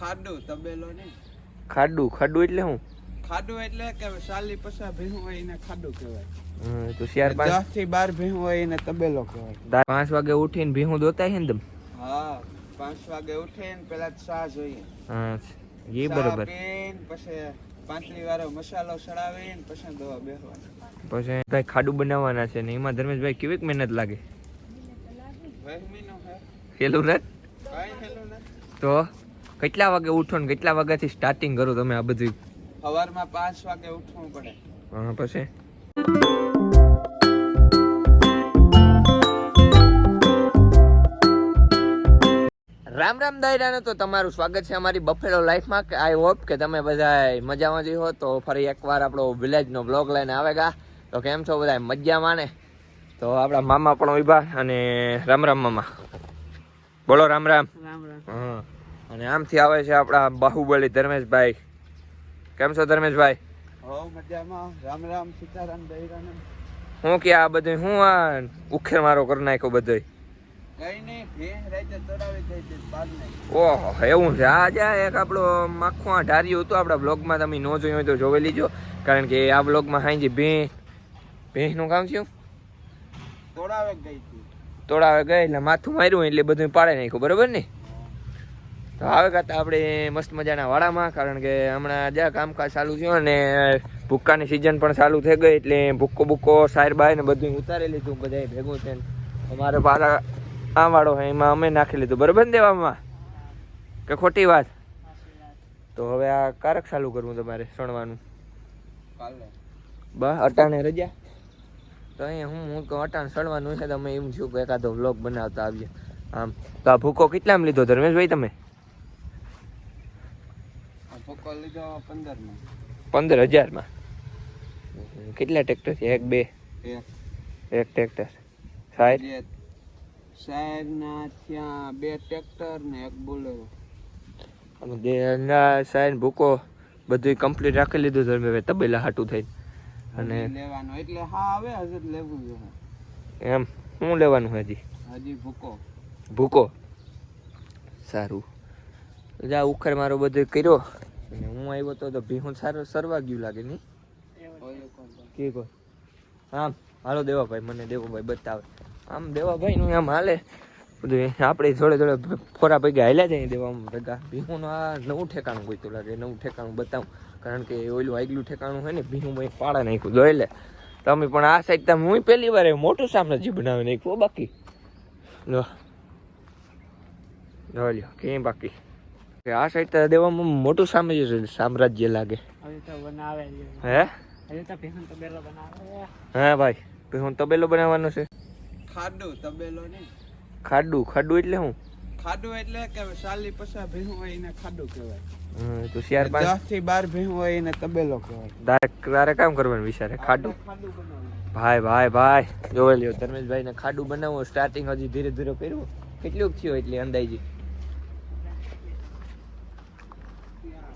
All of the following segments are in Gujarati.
ખાડું તબેલો નહીં. ખાડું ખાડું એટલે શું? ખાડું એટલે કે સાલી પસા ભેહું હોય એને ખાડું કહેવાય. તો ચાર પાંચ દસથી બાર ભેહું હોય એને તબેલો કહેવાય. પાંચ વાગે ઉઠીને ભીહું દોતા છે ને તમે? હા પાંચ વાગે ઉઠીને પેલા ચા જોઈએ. હા એ બરોબર. પછી પાંચલી વારો મસાલો ચડાવીને પછી દવા બેહવાના. પછી ભાઈ ખાડું બનાવવાના છે ને એમાં ધર્મેશભાઈ કેવીક મહેનત લાગે? ને હેલું તો? કેટલા વાગે ઉઠો ને કેટલા વાગ્યાથી સ્ટાર્ટિંગ કરો તમે આ બધું? સવારમાં પાંચ વાગે ઉઠવું પડે. હા પછી? રામ રામ દાયરાને તો તમારું સ્વાગત છે અમારી બફેલો લાઈફમાં કે આઈ હોપ કે તમે બધા મજામાં જ હો. તો ફરી એકવાર આપણો વિલેજનો બ્લોગ લઈને આવેગા. તો કેમ છો બધા મજામાં ને? તો આપણા મામા પણ ઊભા અને રામ રામ મામા. બોલો રામ રામ. રામ રામ. હા. અને આમથી આવે છે આપણા બાહુબલી ધર્મેશભાઈ. કેમ છો ધર્મેશભાઈ? શું મજામાં. રામ રામ સીતારામ દહીરામ હું કે આ બધું હું આ ઉખેર મારો કરી નાખ્યો બધો? ઓહો એવું છે. એક આપણો આખું આ ઢાર્યું હતું આપણા બ્લોગમાં તમે ન જોયું હોય તો જોઈ લીજો. કારણ કે આ બ્લોગમાં હાંજી ભેં ભેંસનું કામ થયું? તોડાવે ગઈ તોડાવે ગઈ એટલે માથું માર્યું એટલે બધું પાડે નાખ્યું. બરોબર ને? તો આવે કરતા આપણે મસ્ત મજાના વાડામાં કારણ કે હમણાં જ્યાં કામકાજ ચાલુ થયું અને ભૂક્કાની સિઝન પણ ચાલુ થઈ ગઈ એટલે ભૂક્કો ભૂક્કો સાર બાય ને બધું ઉતારી લીધું બધા ભેગું છે અમારે પાછા આ વાળો હોય એમાં અમે નાખી લીધું. બરોબર ને દેવામાં? કે ખોટી વાત? તો હવે આ કારક ચાલુ કરવું તમારે સણવાનું. બસ બા અટાણે રજા? તો અહીંયા હું હું અટાણ સડવાનું છે તમે અમે એમ છું કે એકાદો વ્લોગ બનાવતા આવીએ. આમ તો આ ભૂકો કેટલામાં લીધો ધર્મેશભાઈ તમે? આ પક્કો લીધો પંદરમાં પંદર હજારમાં. કેટલા ટ્રેક્ટર છે? એક બે? એક. ટ્રેક્ટર સાહેબ? જે સાહેબ ત્યાં બે ટ્રેક્ટર ને એક બોલેરો. સાહેબ ભૂકો બધું કમ્પ્લીટ રાખી લીધું ધર્મેશભાઈ તબેલા હાટું થઈ અને લેવાનું એટલે હા આવે હજુ લેવું જોઈએ એમ શું લેવાનું હજી? હજી ભૂકો. ભૂકો. સારું. જા ઉખર મારો બધું કર્યો. અને હું આવ્યો તો તો ભીહું સારું સરવા ગયું લાગે નહીં? કે કોઈ આમ, હાલો દેવાભાઈ, મને દેવાભાઈ બતાવે. આમ દેવાભાઈ નું આમ હાલે. બધું આપણે જોડે જોડે ફોરા પૈકી હાલ્યા જાય દેવામાં ભેગા. ભીહું આ નવું ઠેકાણું ગોઈતું લાગે, નવું ઠેકાણું બતાવું. કારણ કે ઓલું આગલું ઠેકાણું હોય ને, ભીહું ભાઈ પાડા નાખ્યું, જોઈ લે. તમે પણ આ સાઈડ તમે હું પહેલી વાર મોટું સામ્રાજ્ય બનાવી નાખ્યું બાકી. લો. લ્યો કે બાકી? કે આ સાઈડ તો દેવામાં મોટું સામ્રાજ્ય સામ્રાજ્ય લાગે. હવે હે? હા ભાઈ ભીહું તબેલો બનાવવાનો છે? ખાડું તબેલો ને ખાડું ખાડું એટલે શું ખાડું એટલે કે સાલી પસા ભેહું હોય એને ખાડું કહેવાય. હમ, તો ચાર પાંચ દસથી બાર ભેહું હોય એને તબેલો કહેવાય. તારે તારે કામ કરવાનું વિચારે ખાડું? ખાડું ભાઈ ભાઈ ભાઈ જોઈ લ્યો ધર્મેશભાઈ ને ખાડું બનાવવું સ્ટાર્ટિંગ હજી ધીરે ધીરે કર્યું. કેટલું થયું એટલે અંદાજી યાર,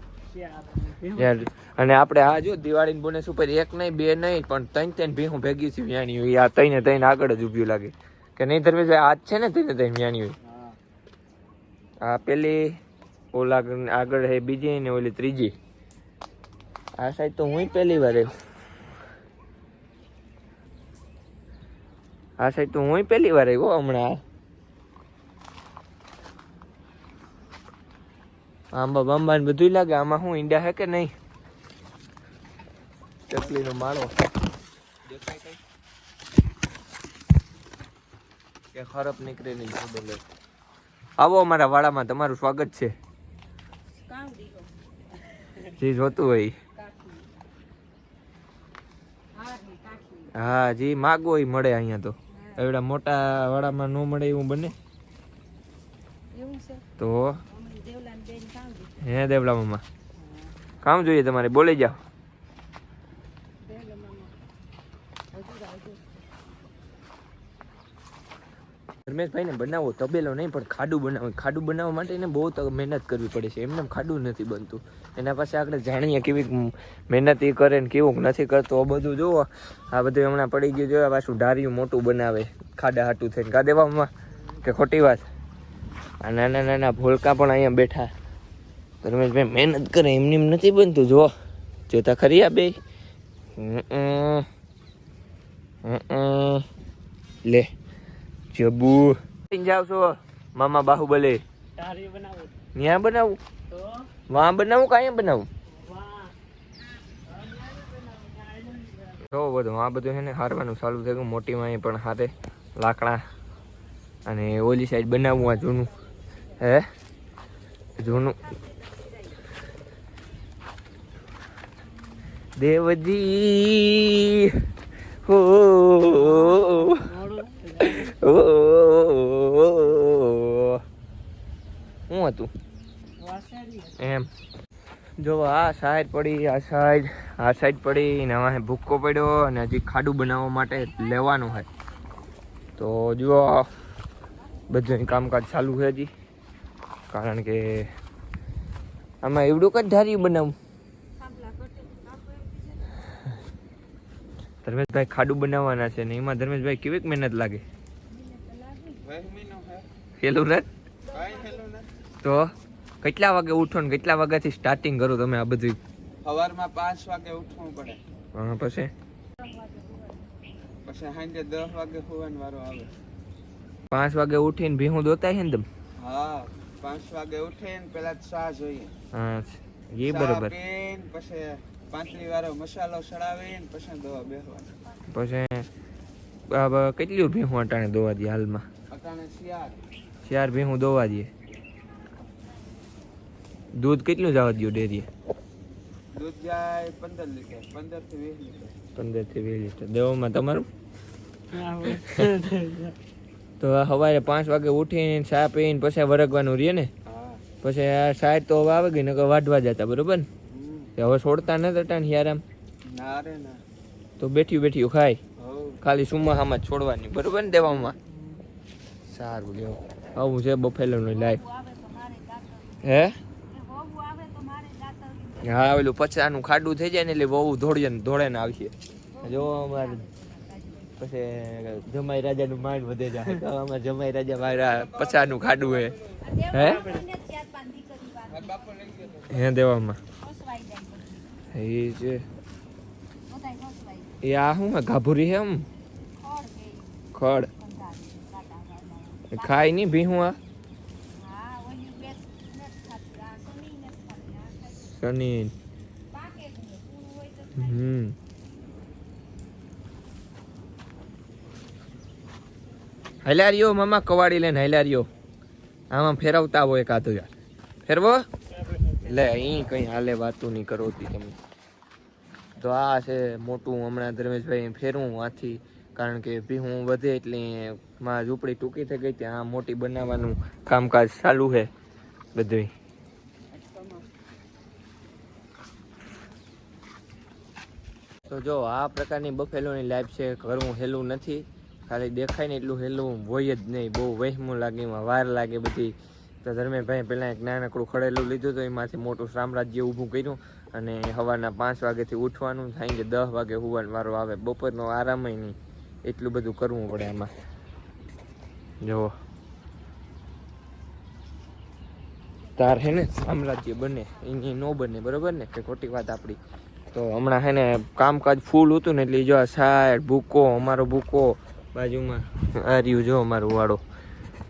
અને આપણે આ જો દિવાળી બોનસ ઉપર એક નહીં, બે નહીં, પણ ત્રણ ત્રણ ભીહું ભેગી છે વ્યાણી આ ને ત્રણ આગળ જ ઉભ્યું લાગે. કે નહીં ધર્મેશભાઈ આજ છે ને ત્રણે ત્રણ વ્યાણી આ પેલી, ઓલા આગળ હે બીજી ને ઓલી ત્રીજી. આ સાઈડ તો હું પહેલી વાર આવ્યો આ સાઈડ તો હું પહેલી વાર આવ્યો હમણાં. આંબા બાંબા ને બધું લાગે. આમાં શું ઈંડા હે કે નહીં? ચકલીનો માળો. કે ખરપ નીકળે નહીં આવો અમારા વાડામાં તમારું સ્વાગત છે. જી જોતું હોય. હા જી માગો એ મળે અહીંયા તો. એવડા મોટા વાડામાં ન મળે એવું બને? તો હે દેવલા મામા. કામ જોઈએ તમારે? બોલી જાઓ. ધર્મેશભાઈ ને બનાવો તબેલો નહીં, પણ ખાડું બનાવો. ખાડું બનાવવા માટે એને બહુ મહેનત કરવી પડે છે. એમને ખાડું નથી બનતું. એના પાસે આપણે જાણીએ કેવી મહેનત એ કરે ને કેવું નથી કરતો. આ બધું જુઓ. આ બધું હમણાં પડી ગયું. જોયા પાછું ઢાર્યું મોટું બનાવે. ખાડા હાટું થઈને. કા દેવામાં કે ખોટી વાત? આ નાના નાના ભોલકા પણ અહીંયા બેઠા. ધર્મેશભાઈ મહેનત કરે એમની એમ નથી બનતું. જો જોતા ખરી આ બે. લે જબુ જાવ છો મામા બાહુબલી બનાવું ત્યાં બનાવું? વાં બનાવું કાંઈ બનાવું? જો બધું આ બધું છે ને હારવાનું ચાલુ થઈ ગયું મોટી માં પણ સાથે લાકડા અને ઓલી સાઈડ બનાવવું આ જૂનું. હે? જૂનું. દેવજી. હો. શું હતું? એમ. જો, આ સાઈડ પડી, આ સાઈડ આ સાઈડ પડી, ને હવે ભૂક્કો પડ્યો અને હજી ખાડું બનાવવા માટે લેવાનું હોય તો જુઓ બધું કામકાજ ચાલુ છે હજી. કારણ કે આમાં એવડું કઈ ધાર્યું બનાવું. ધર્મેશભાઈ ખાડું બનાવવાના છે ને એમાં ધર્મેશભાઈ કેવીક મહેનત લાગે? હેલું ને તો કેટલા વાગે ઉઠો ને કેટલા વાગ્યાથી સ્ટાર્ટિંગ કરો તમે આ બધું? સવારમાં પાંચ વાગે ઉઠવું પડે. હા પછી? પછી સાંજે દસ વાગે સુવાનો વારો આવે. પાંચ વાગે ઉઠીને ભીહું દોતાય છે ને તમે? હા પાંચ વાગે ઉઠીને પેલા ચા જોઈએ. હા એ બરોબર. પછી પાંચલી વારો મસાલો ચડાવીને પછી દવા બેસવાનું પછી કેટલી ભીહું અટાણે દોવા દે હાલમાં? અટાણે શિયાર શિયાર ભીહું દોવા દે દૂધ કેટલું જવા દો ડેરીએ? દૂધ જાય પંદર લીટર પંદરથી વીસ લીટર. પંદરથી વીસ લીટર. દેવામાં તમારું? તો સવારે પાંચ વાગે ઉઠીને ચા પીને પછી વરગવાનું રહીએ ને? પછી સાહેબ સાઈડ તો હવે આવે ગઈ નકર વાઢવા જતા બરોબર ને? હવે છોડતા ન અટાણે યાર ના રે ના. તો બેઠ્યું બેઠ્યું ખાય. ખાલી સુમાહામાં જ છોડવાની. બરોબર ને દેવામાં? સારું લ્યો. આવું છે બફેલોની લાઈફ હે? હા ઓલું પચાનું ખાડું થઈ જાય ને એટલે બહુ ધોળીએ ધોળે ને આવશે જો અમારે પછી જમાઈ રાજાનું માંડ વધે જાય તો અમારે જમાઈ રાજા મારા પચાનું ખાડું હે? હે દેવામાં? એ છે એ આ શું હે ગાભુરી હે એમ? ખડ ખાય નહીં ભીહું આ? શનિ હમ. હલાર્યો મામા કવાડી લઈને હલાર્યો આમાં ફેરવતા હોય કાધું યાર. ફેરવો. લે અહીં કઈ હાલે વાતું નહીં કરો તી તમે. તો આ છે મોટું હમણાં ધર્મેશભાઈ ફેરવું આથી, કારણ કે ભીહું વધે એટલે માં ઝૂંપડી ટૂંકી થઈ ગઈ ત્યાં મોટી બનાવવાનું કામકાજ ચાલુ છે બધું તો જો, આ પ્રકારની બફેલોની લાઈફ છે કરવું હેલું નથી. ખાલી દેખાય ને એટલું હેલું હોય જ નહીં. બહુ વહેમું લાગે વાર લાગે બધી. તો ધર્મેશભાઈ પહેલાં એક નાનકડું ખડેલું લીધું તો એમાંથી મોટું સામ્રાજ્ય ઊભું કર્યું અને સવારના પાંચ વાગ્યાથી ઉઠવાનું થાય કે દસ વાગે હોવાનો વારો આવે બપોરનો આરામ નહીં. એટલું બધું કરવું પડે આમાં. જુઓ. તાર હે ને સામ્રાજ્ય બને એની ન બને બરોબર ને? કે ખોટી વાત આપણી તો હમણાં હે ને કામકાજ ફૂલ હતું ને એટલે જો આ સાઈડ ભૂકો અમારો ભૂકો બાજુમાં આ રહ્યું જો અમારો વાળો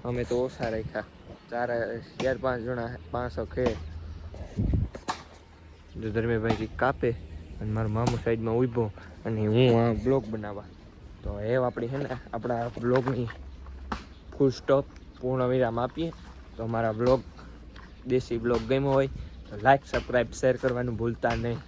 અમે તો ઓછા રાખ્યા. ચાર ચાર પાંચ જણા પાંચસો ખે. જો ધર્મેભાઈ કંઈક કાપે અને મારો મામો સાઈડમાં ઊભો અને હું આ બ્લોગ બનાવવા. તો એ આપણી છે ને, આપણા બ્લોગની ફૂલ સ્ટોપ પૂર્ણ વિરામ આપીએ. તો અમારા બ્લોગ, દેશી બ્લોગ ગમ્યો હોય તો લાઈક સબસ્ક્રાઈબ શેર કરવાનું ભૂલતા નહીં.